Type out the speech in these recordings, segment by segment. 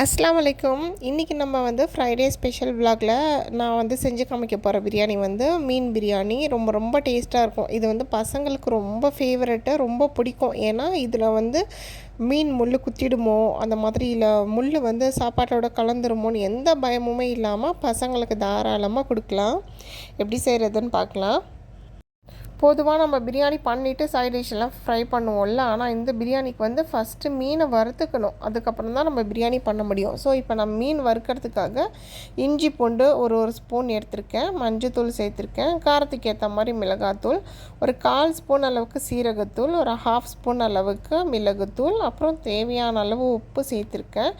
அஸ்லாம் வலைக்கும். இன்றைக்கி நம்ம வந்து ஃப்ரைடே ஸ்பெஷல் விலாகில் நான் வந்து செஞ்சு காமிக்க போகிற பிரியாணி வந்து மீன் பிரியாணி. ரொம்ப ரொம்ப டேஸ்ட்டாக இருக்கும். இது வந்து பசங்களுக்கு ரொம்ப ஃபேவரெட்டு ரொம்ப பிடிக்கும். ஏன்னா இதில் வந்து மீன் முள் குத்திடுமோ அந்த மாதிரி இல்லை முள் வந்து சாப்பாட்டோட கலந்துருமோன்னு எந்த பயமுமே இல்லாமல் பசங்களுக்கு தாராளமாக கொடுக்கலாம். எப்படி செய்கிறதுன்னு பார்க்கலாம். பொதுவாக நம்ம பிரியாணி பண்ணிவிட்டு சைட் டிஷ்லாம் ஃப்ரை பண்ணுவோம்ல. ஆனால் இந்த பிரியாணிக்கு வந்து ஃபஸ்ட்டு மீனை வறுத்துக்கணும். அதுக்கப்புறம் தான் நம்ம பிரியாணி பண்ண முடியும். ஸோ இப்போ நான் மீன் வறுக்கிறதுக்காக இஞ்சி பூண்டு ஒரு ஒரு ஸ்பூன் எடுத்திருக்கேன். மஞ்சத்தூள் சேர்த்துருக்கேன். காரத்துக்கு ஏற்ற மாதிரி மிளகாத்தூள் ஒரு கால் ஸ்பூன் அளவுக்கு சீரகத்தூள் ஒரு ஹாஃப் ஸ்பூன் அளவுக்கு மிளகுத்தூள் அப்புறம் தேவையான அளவு உப்பு சேர்த்துருக்கேன்.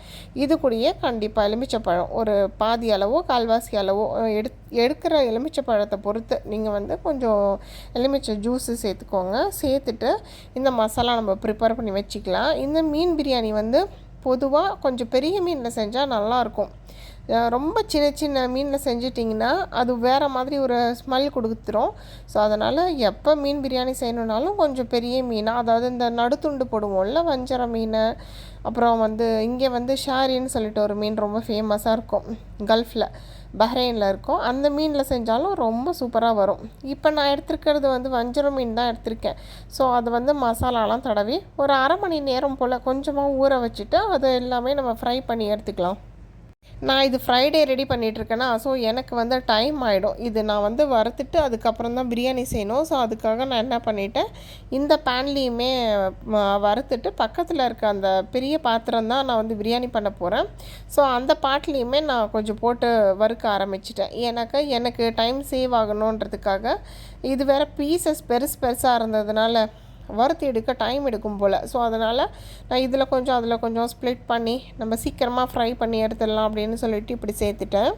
இது கூடயே கண்டிப்பாக எலுமிச்சப்பழம் ஒரு பாதி அளவோ கால்வாசி அளவோ எடுத்து எடுக்கிற எலுமிச்சை பழத்தை பொறுத்து நீங்கள் வந்து கொஞ்சம் எலுமி எலுமிச்சை ஜூஸு சேர்த்துக்கோங்க. சேர்த்துட்டு இந்த மசாலா நம்ம ப்ரிப்பேர் பண்ணி வச்சுக்கலாம். இந்த மீன் பிரியாணி வந்து பொதுவாக கொஞ்சம் பெரிய மீனில் செஞ்சால் நல்லாயிருக்கும். ரொம்ப சின்ன சின்ன மீனில் செஞ்சிட்டிங்கன்னா அது வேறு மாதிரி ஒரு ஸ்மெல் கொடுத்துரும். ஸோ அதனால் எப்போ மீன் பிரியாணி செய்யணுன்னாலும் கொஞ்சம் பெரிய மீனாக அதாவது இந்த நடுத்துண்டு போடுவோம்ல வஞ்சர மீன். அப்புறம் வந்து இங்கே வந்து ஷாரின்னு சொல்லிட்டு ஒரு மீன் ரொம்ப ஃபேமஸாக இருக்கும். கல்ஃபில். பஹ்ரைனில் இருக்கும். அந்த மீனில் செஞ்சாலும் ரொம்ப சூப்பராக வரும். இப்போ நான் எடுத்துருக்கிறது வந்து வஞ்சரம் மீன் தான் எடுத்திருக்கேன். ஸோ அது வந்து மசாலாலாம் தடவி ஒரு அரை மணி நேரம் போல் கொஞ்சமாக ஊற வச்சுட்டு அது எல்லாமே நம்ம ஃப்ரை பண்ணி எடுத்துக்கலாம். நான் இது ஃப்ரைடே ரெடி பண்ணிகிட்ருக்கேன்னா ஸோ எனக்கு வந்து டைம் ஆகிடும் இது நான் வந்து வறுத்துட்டு அதுக்கப்புறம் தான் பிரியாணி செய்யணும். ஸோ அதுக்காக நான் என்ன பண்ணிட்டேன் இந்த பேன்லேயுமே வறுத்துட்டு பக்கத்தில் இருக்க அந்த பெரிய பாத்திரம் தான் நான் வந்து பிரியாணி பண்ண போகிறேன் ஸோ அந்த பாட்லேயுமே நான் கொஞ்சம் போட்டு வறுக்க ஆரம்பிச்சிட்டேன். ஏன்னாக்கா எனக்கு டைம் சேவ் ஆகணுன்றதுக்காக இது வேறு பீசஸ் பெருசு பெருசாக இருந்ததுனால வறுத்து எடுக்க டைம் எடுக்கும் போல். ஸோ அதனால் நான் இதில் கொஞ்சம் அதில் கொஞ்சம் ஸ்ப்ளிட் பண்ணி நம்ம சீக்கிரமாக ஃப்ரை பண்ணி எடுத்துடலாம் அப்படின்னு சொல்லிட்டு இப்படி சேர்த்துட்டேன்.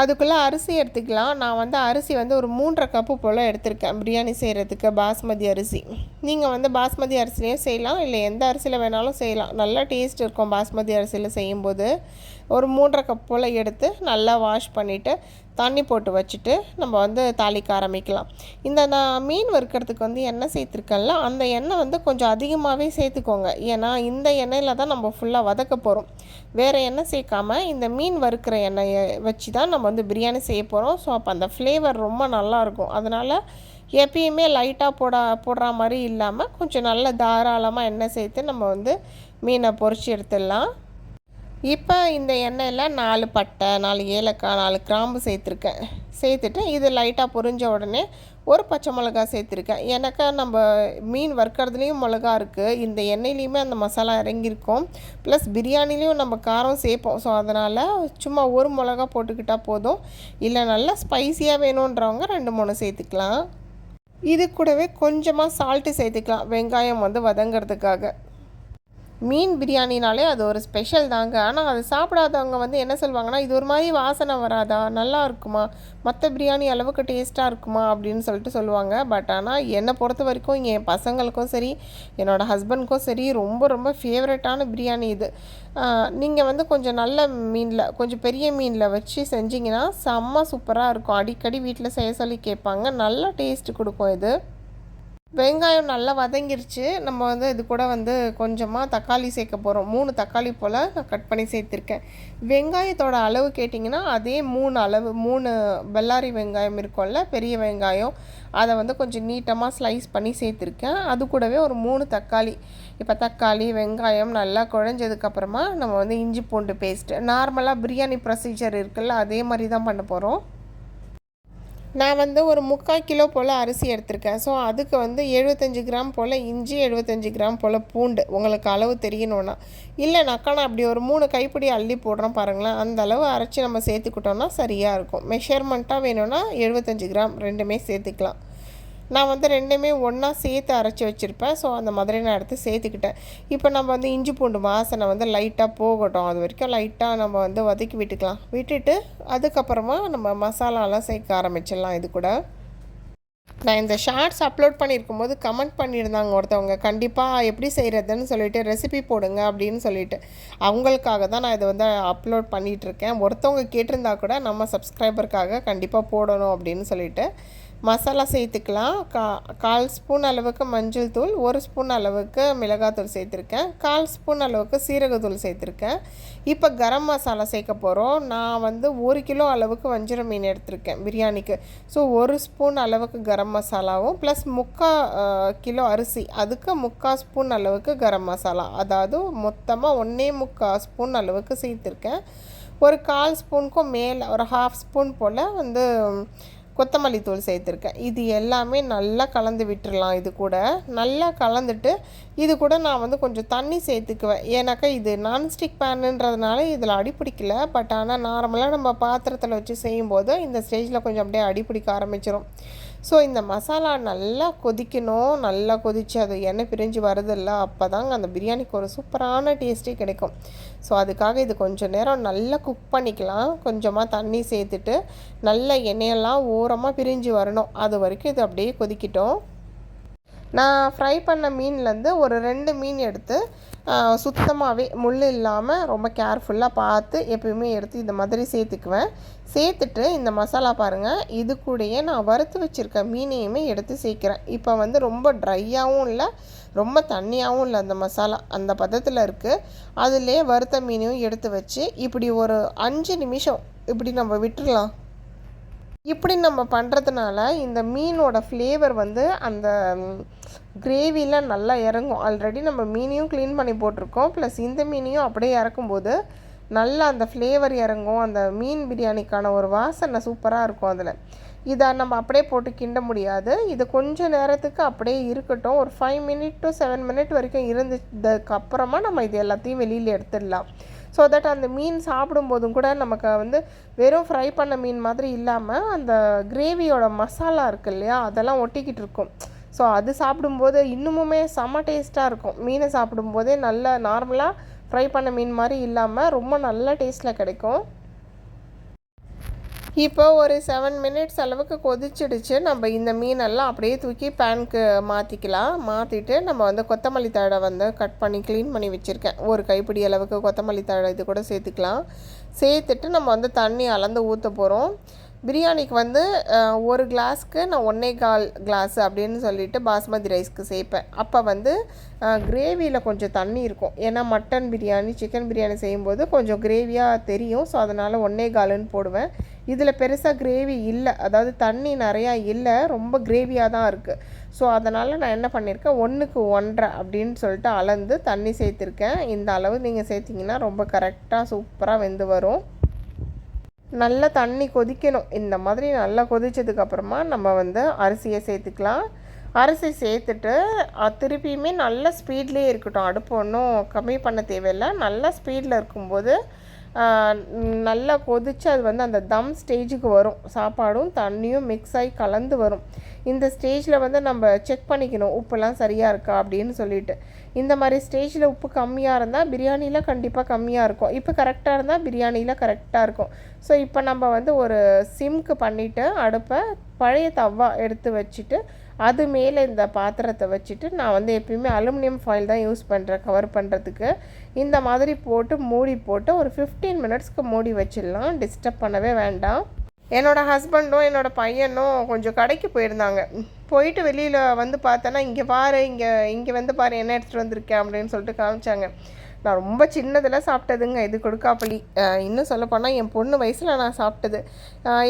அதுக்குள்ளே அரிசி எடுத்துக்கலாம். நான் வந்து அரிசி வந்து ஒரு மூன்றரை கப்பு போல் எடுத்திருக்கேன் பிரியாணி செய்கிறதுக்கு பாஸ்மதி அரிசி. நீங்கள் வந்து பாஸ்மதி அரிசிலையும் செய்யலாம் இல்லை எந்த அரிசியில் வேணாலும் செய்யலாம். நல்லா டேஸ்ட் இருக்கும் பாஸ்மதி அரிசியில் செய்யும்போது. ஒரு மூன்றரை கப் போல் எடுத்து நல்லா வாஷ் பண்ணிவிட்டு தண்ணி போட்டு வச்சுட்டு நம்ம வந்து தாளிக்க ஆரம்பிக்கலாம். இந்த நான் மீன் வறுக்கிறதுக்கு வந்து எண்ணெய் சேர்த்துருக்கேன்ல அந்த எண்ணெய் வந்து கொஞ்சம் அதிகமாகவே சேர்த்துக்கோங்க. ஏன்னா இந்த எண்ணெயில் தான் நம்ம ஃபுல்லாக வதக்க போகிறோம் வேறு எண்ணெய் சேர்க்காம இந்த மீன் வறுக்கிற எண்ணெயை வச்சு தான் நம்ம வந்து பிரியாணி செய்ய போகிறோம் ஸோ அப்போ அந்த ஃப்ளேவர் ரொம்ப நல்லாயிருக்கும் அதனால் எப்பயுமே லைட்டாக போட போடுற மாதிரி இல்லாமல் கொஞ்சம் நல்ல தாராளமாக எண்ணெய் சேர்த்து நம்ம வந்து மீனை பொறிச்சு எடுத்துடலாம். இப்போ இந்த எண்ணெயில் நாலு பட்டை நாலு ஏலக்காய் நாலு கிராம்பு சேர்த்துருக்கேன். சேர்த்துட்டு இது லைட்டாக பொரிஞ்ச உடனே ஒரு பச்சை மிளகா சேர்த்துருக்கேன். எனக்கு நம்ம மீன் வறுக்கிறதுலேயும் மிளகா இருக்குது இந்த எண்ணெயிலையுமே அந்த மசாலா இறங்கியிருக்கும். ப்ளஸ் பிரியாணிலையும் நம்ம காரம் சேர்ப்போம். ஸோ அதனால் சும்மா ஒரு மிளகா போட்டுக்கிட்டால் போதும். இல்லை நல்லா ஸ்பைஸியாக வேணுன்றவங்க ரெண்டு மூணு சேர்த்துக்கலாம். இது கூடவே கொஞ்சமாக சால்ட்டு சேர்த்துக்கலாம். வெங்காயம் வந்து வதங்கிறதுக்காக. மீன் பிரியாணினாலே அது ஒரு ஸ்பெஷல் தாங்க. ஆனால் அது சாப்பிடாதவங்க வந்து என்ன சொல்லுவாங்கன்னா இது ஒரு மாதிரி வாசனை வராதா? நல்லா இருக்குமா? மற்ற பிரியாணி அளவுக்கு டேஸ்ட்டாக இருக்குமா? அப்படின்னு சொல்லிட்டு சொல்லுவாங்க. பட் ஆனால் என்னை பொறுத்த வரைக்கும் என் பசங்களுக்கும் சரி என்னோடய ஹஸ்பண்ட்க்கும் சரி ரொம்ப ரொம்ப ஃபேவரட்டான பிரியாணி இது. நீங்கள் வந்து கொஞ்சம் நல்ல மீனில் கொஞ்சம் பெரிய மீனில் வச்சு செஞ்சிங்கன்னா செம்ம சூப்பராக இருக்கும். அடிக்கடி வீட்டில் செய்ய சொல்லி கேட்பாங்க. நல்லா டேஸ்ட்டு கொடுக்கும் இது. வெங்காயம் நல்லா வதங்கிருச்சு. நம்ம வந்து இது கூட வந்து கொஞ்சமாக தக்காளி சேர்க்க போகிறோம் மூணு தக்காளி போல் நான் கட் பண்ணி சேர்த்துருக்கேன். வெங்காயத்தோட அளவு கேட்டிங்கன்னா அதே மூணு அளவு மூணு வெள்ளாரி வெங்காயம் இருக்கும்ல பெரிய வெங்காயம் அதை வந்து கொஞ்சம் நீட்டமாக ஸ்லைஸ் பண்ணி சேர்த்துருக்கேன். அது கூடவே ஒரு மூணு தக்காளி. இப்போ தக்காளி வெங்காயம் நல்லா குழஞ்சதுக்கப்புறமா நம்ம வந்து இஞ்சி பூண்டு பேஸ்ட்டு நார்மலாக பிரியாணி ப்ரொசீஜர் இருக்குல்ல அதே மாதிரி தான் பண்ண போகிறோம் நான் வந்து ஒரு முக்கால் கிலோ போல் அரிசி எடுத்திருக்கேன். ஸோ அதுக்கு வந்து எழுபத்தஞ்சி கிராம் போல் இஞ்சி எழுபத்தஞ்சி கிராம் போல் பூண்டு. உங்களுக்கு அளவு தெரியணுன்னா இல்லைனாக்கா நான் அப்படி ஒரு மூணு கைப்பிடி அள்ளி போடுறோம் பாருங்களேன். அந்த அளவு அரைச்சி நம்ம சேர்த்துக்கிட்டோன்னா சரியாக இருக்கும். மெஷர்மெண்ட்டாக வேணும்னா எழுபத்தஞ்சி கிராம் ரெண்டுமே சேர்த்துக்கலாம். நான் வந்து ரெண்டுமே ஒன்றா சேர்த்து அரைச்சி வச்சுருப்பேன். ஸோ அந்த மாதிரி நான் எடுத்து சேர்த்துக்கிட்டேன். இப்போ நம்ம வந்து இஞ்சி பூண்டு வாசனை வந்து லைட்டாக போகட்டும். அது வரைக்கும் லைட்டாக நம்ம வந்து வதக்கி விட்டுக்கலாம். விட்டுட்டு அதுக்கப்புறமா நம்ம மசாலாலாம் சேர்க்க ஆரம்பிச்சிடலாம் இது கூட. நான் இந்த ஷார்ட்ஸ் அப்லோட் பண்ணியிருக்கும் போது கமெண்ட் பண்ணியிருந்தாங்க ஒருத்தவங்க. கண்டிப்பாக எப்படி செய்கிறதுன்னு சொல்லிட்டு ரெசிபி போடுங்க அப்படின்னு சொல்லிட்டு. அவங்களுக்காக தான் நான் இதை வந்து அப்லோட் பண்ணிகிட்ருக்கேன் ஒருத்தவங்க கேட்டிருந்தா கூட நம்ம சப்ஸ்கிரைபருக்காக கண்டிப்பாக போடணும் அப்படின்னு சொல்லிட்டு. மசாலா சேர்த்துக்கலாம். கா கால் ஸ்பூன் அளவுக்கு மஞ்சள் தூள் ஒரு ஸ்பூன் அளவுக்கு மிளகாத்தூள் சேர்த்துருக்கேன். கால் ஸ்பூன் அளவுக்கு சீரகத்தூள் சேர்த்துருக்கேன். இப்போ கரம் மசாலா சேர்க்க போகிறோம் நான் வந்து ஒரு கிலோ அளவுக்கு வஞ்சிர மீன் எடுத்திருக்கேன் பிரியாணிக்கு. ஸோ ஒரு ஸ்பூன் அளவுக்கு கரம் மசாலாவும் ப்ளஸ் முக்கால் கிலோ அரிசி. அதுக்கு முக்கால் ஸ்பூன் அளவுக்கு கரம் மசாலா. அதாவது மொத்தமாக ஒன்றே முக்கால் ஸ்பூன் அளவுக்கு சேர்த்துருக்கேன். ஒரு கால் ஸ்பூனுக்கும் மேலே ஒரு ஹாஃப் ஸ்பூன் போல் வந்து கொத்தமல்லி தூள் சேர்த்துருக்கேன். இது எல்லாமே நல்லா கலந்து விட்டுடலாம் இது கூட. நல்லா கலந்துட்டு இது கூட நான் வந்து கொஞ்சம் தண்ணி சேர்த்துக்குவேன். ஏன்னாக்கா இது நான்ஸ்டிக் பேனுன்றதுனால இதில் அடிப்பிடிக்கல பட் ஆனால் நார்மலாக நம்ம பாத்திரத்தில் வச்சு செய்யும்போது இந்த ஸ்டேஜில் கொஞ்சம் அப்படியே அடிப்பிடிக்க ஆரம்பிச்சிடும் ஸோ இந்த மசாலா நல்லா கொதிக்கணும். நல்லா கொதித்து அது எண்ணெய் பிரிஞ்சு வருதில்ல. அப்போ தாங்க அந்த பிரியாணிக்கு ஒரு சூப்பரான டேஸ்ட்டே கிடைக்கும். ஸோ அதுக்காக இது கொஞ்சம் நேரம் நல்லா குக் பண்ணிக்கலாம். கொஞ்சமாக தண்ணி சேர்த்துட்டு நல்ல எண்ணெயெல்லாம் ஓரமாக பிரிஞ்சு வரணும். அது வரைக்கும் இது அப்படியே கொதிக்கிட்டோம். நான் ஃப்ரை பண்ண மீன்லேருந்து ஒரு ரெண்டு மீன் எடுத்து சுத்தமாகவே முள் இல்லாமல் ரொம்ப கேர்ஃபுல்லாக பார்த்து எப்பயுமே எடுத்து இந்த மாதிரி சேர்த்துக்குவேன். சேர்த்துட்டு இந்த மசாலா பாருங்கள் இது கூடயே நான் வறுத்து வச்சுருக்க மீனையுமே எடுத்து சேர்க்குறேன். இப்போ வந்து ரொம்ப ட்ரையாகவும் இல்லை ரொம்ப தண்ணியாகவும் இல்லை அந்த மசாலா அந்த பதத்தில் இருக்குது அதிலே வறுத்த மீனையும் எடுத்து வச்சு இப்படி ஒரு அஞ்சு நிமிஷம் இப்படி நம்ம விட்டுடலாம் இப்படி நம்ம பண்ணுறதுனால இந்த மீனோட ஃப்ளேவர் வந்து அந்த கிரேவியில் நல்லா இறங்கும். ஆல்ரெடி நம்ம மீனையும் க்ளீன் பண்ணி போட்டிருக்கோம். ப்ளஸ் இந்த மீனையும் அப்படியே இறக்கும்போது நல்லா அந்த ஃப்ளேவர் இறங்கும். அந்த மீன் பிரியாணிக்கான ஒரு வாசனை சூப்பராக இருக்கும் அதில். இதை நம்ம அப்படியே போட்டு கிண்ட முடியாது. இது கொஞ்சம் நேரத்துக்கு அப்படியே இருக்கட்டும். ஒரு five minute to seven minute வரைக்கும் இருந்ததுக்கு அப்புறமா நம்ம இது எல்லாத்தையும் வெளியில் எடுத்துடலாம். ஸோ தட் அந்த மீன் சாப்பிடும்போதும் கூட நமக்கு வந்து வெறும் ஃப்ரை பண்ண மீன் மாதிரி இல்லாமல் அந்த கிரேவியோட மசாலா இருக்கு இல்லையா அதெல்லாம் ஒட்டிக்கிட்டு இருக்கும். ஸோ அது சாப்பிடும்போது இன்னுமுமே செம டேஸ்ட்டாக இருக்கும். மீனை சாப்பிடும்போதே நல்ல நார்மலாக ஃப்ரை பண்ண மீன் மாதிரி இல்லாமல் ரொம்ப நல்ல டேஸ்ட்டில் கிடைக்கும். இப்போ ஒரு செவன் மினிட்ஸ் அளவுக்கு கொதிச்சிடுச்சு. நம்ம இந்த மீனெல்லாம் அப்படியே தூக்கி பேனுக்கு மாற்றிக்கலாம் மாற்றிட்டு நம்ம வந்து கொத்தமல்லி தழை வந்து கட் பண்ணி க்ளீன் பண்ணி வச்சுருக்கேன். ஒரு கைப்பிடி அளவுக்கு கொத்தமல்லி தழை இது கூட சேர்த்துக்கலாம். சேர்த்துட்டு நம்ம வந்து தண்ணி அளந்து ஊற்ற போகிறோம் பிரியாணிக்கு வந்து ஒரு கிளாஸ்க்கு நான் ஒன்றே கால் கிளாஸ் அப்படின்னு சொல்லிட்டு பாஸ்மதி ரைஸ்க்கு சேர்ப்பேன். அப்போ வந்து கிரேவியில் கொஞ்சம் தண்ணி இருக்கும். ஏன்னா மட்டன் பிரியாணி சிக்கன் பிரியாணி செய்யும்போது கொஞ்சம் கிரேவியாக தெரியும். ஸோ அதனால் ஒன்றே காலுன்னு போடுவேன். இதில் பெருசாக கிரேவி இல்லை. அதாவது தண்ணி நிறையா இல்லை. ரொம்ப கிரேவியாக தான் இருக்குது ஸோ அதனால் நான் என்ன பண்ணியிருக்கேன் ஒன்றுக்கு ஒன்றரை அப்படின்னு சொல்லிட்டு அளந்து தண்ணி சேர்த்துருக்கேன். இந்த அளவு நீங்கள் சேர்த்திங்கன்னா ரொம்ப கரெக்டாக சூப்பராக வெந்து வரும். நல்லா தண்ணி கொதிக்கணும். இந்த மாதிரி நல்லா கொதித்ததுக்கப்புறமா நம்ம வந்து அரிசியை சேர்த்துக்கலாம். அரிசி சேர்த்துட்டு திருப்பியுமே நல்ல ஸ்பீட்லேயே இருக்கட்டும். அடுப்பு ஒன்றும் கம்மி பண்ண தேவையில்லை. நல்ல ஸ்பீடில் இருக்கும்போது நல்லா கொதித்து அது வந்து அந்த தம் ஸ்டேஜுக்கு வரும். சாப்பாடும் தண்ணியும் மிக்ஸ் ஆகி கலந்து வரும். இந்த ஸ்டேஜில் வந்து நம்ம செக் பண்ணிக்கணும் உப்புலாம் சரியாக இருக்கா அப்படின்னு சொல்லிட்டு. இந்த மாதிரி ஸ்டேஜில் உப்பு கம்மியாக இருந்தால் பிரியாணியில் கண்டிப்பாக கம்மியாக இருக்கும். இப்போ கரெக்டாக இருந்தால் பிரியாணியில் கரெக்டாக இருக்கும். ஸோ இப்போ நம்ம வந்து ஒரு சிம்க்கு பண்ணிவிட்டு அடுப்பை பழைய தவா எடுத்து வச்சுட்டு அது மேலே இந்த பாத்திரத்தை வச்சுட்டு நான் வந்து எப்பயுமே அலுமினியம் ஃபாயில் தான் யூஸ் பண்ணுறேன் கவர் பண்ணுறதுக்கு இந்த மாதிரி போட்டு மூடி போட்டு ஒரு ஃபிஃப்டீன் மினிட்ஸ்க்கு மூடி வச்சிடலாம். டிஸ்டர்ப் பண்ணவே வேண்டாம். என்னோடய ஹஸ்பண்டும் என்னோடய பையனும் கொஞ்சம் கடைக்கு போயிருந்தாங்க. போயிட்டு வெளியில் வந்து பார்த்தேன்னா இங்கே பாரு இங்கே இங்கே வந்து பாரு என்ன எடுத்துகிட்டு வந்திருக்கேன் அப்படின்னு சொல்லிட்டு காமிச்சாங்க. நான் ரொம்ப சின்னதில் சாப்பிட்டதுங்க. இது கொடுக்காப்பள்ளி. இன்னும் சொல்லப்போனால் என் பொண்ணு வயசில் நான் சாப்பிட்டது.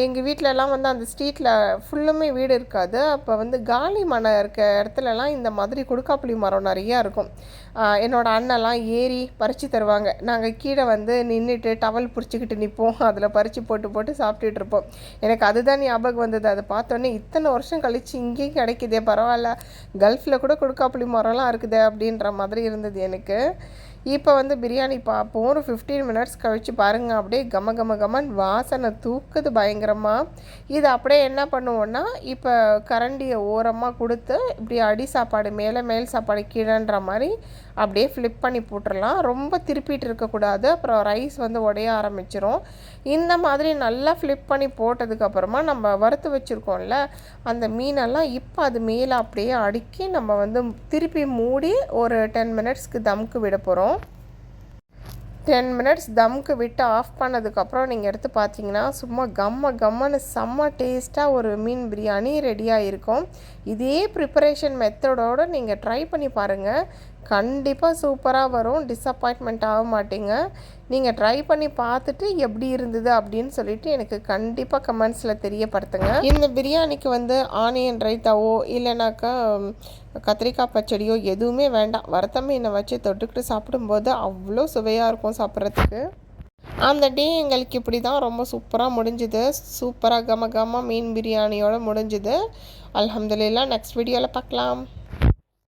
எங்கள் வீட்டிலலாம் வந்து அந்த ஸ்ட்ரீட்டில் ஃபுல்லுமே வீடு இருக்காது. அப்போ வந்து காலி மனம் இருக்க இடத்துலலாம் இந்த மாதிரி கொடுக்காப்புளி மரம் நிறையா இருக்கும். என்னோடய அண்ணெல்லாம் ஏறி பறித்து தருவாங்க. நாங்கள் கீழே வந்து நின்றுட்டு டவல் பிடிச்சிக்கிட்டு நிற்போம் அதில் பறித்து போட்டு போட்டு சாப்பிட்டுட்டு இருப்போம். எனக்கு அதுதான் ஞாபகம் வந்தது. அதை பார்த்தோன்னே இத்தனை வருஷம் கழித்து இங்கேயும் கிடைக்குதே பரவாயில்ல. கல்ஃபில் கூட கொடுக்காப்புளி மரம்லாம் இருக்குது அப்படின்ற மாதிரி இருந்தது எனக்கு. இப்போ வந்து பிரியாணி பார்ப்போம். ஒரு ஃபிஃப்டீன் மினிட்ஸ் கழித்து பாருங்கள் அப்படியே கம கம கமன் வாசனை தூக்குது பயங்கரமாக இது அப்படியே என்ன பண்ணுவோன்னா இப்போ கரண்டியை ஓரமாக கொடுத்து இப்படி அடி சாப்பாடு மேலே மேல் சாப்பாடு கீழன்ற மாதிரி அப்படியே ஃப்ளிப் பண்ணி போட்டுடலாம். ரொம்ப திருப்பிட்டு இருக்கக்கூடாது. அப்புறம் ரைஸ் வந்து உடைய ஆரம்பிச்சிரும். இந்த மாதிரி நல்லா ஃப்ளிப் பண்ணி போட்டதுக்கப்புறமா நம்ம வறுத்து வச்சுருக்கோம்ல அந்த மீனெல்லாம் இப்போ அது மேலே அப்படியே அடுக்கி நம்ம வந்து திருப்பி மூடி ஒரு டென் மினிட்ஸ்க்கு தம்க்கு விட போகிறோம் டென் மினிட்ஸ் தம்க்கு விட்டு ஆஃப் பண்ணதுக்கப்புறம் நீங்கள் எடுத்து பார்த்தீங்கன்னா சும்மா கம்ம கம்மன்னு செம்ம டேஸ்ட்டாக ஒரு மீன் பிரியாணி ரெடியாக இருக்கும். இதே ப்ரிப்பரேஷன் மெத்தடோடு நீங்கள் ட்ரை பண்ணி பாருங்கள் கண்டிப்பாக சூப்பராக வரும். டிஸப்பாயின்மெண்ட் ஆக மாட்டீங்க. நீங்கள் ட்ரை பண்ணி பார்த்துட்டு எப்படி இருந்தது அப்படின்னு சொல்லிட்டு எனக்கு கண்டிப்பாக கமெண்ட்ஸில் தெரியப்படுத்துங்க. இந்த பிரியாணிக்கு வந்து ஆனியன் ரைத்தாவோ இல்லைனாக்கா கத்திரிக்காய் பச்சடியோ எதுவுமே வேண்டாம். வறுத்த மீனை வச்சு தொட்டுக்கிட்டு சாப்பிடும்போது அவ்வளோ சுவையாக இருக்கும் சாப்பிட்றதுக்கு. அந்த டே எங்களுக்கு இப்படி தான் ரொம்ப சூப்பராக முடிஞ்சுது. சூப்பராக கம கம மீன் பிரியாணியோடு முடிஞ்சுது. அலமதுல்லா நெக்ஸ்ட் வீடியோவில் பார்க்கலாம்.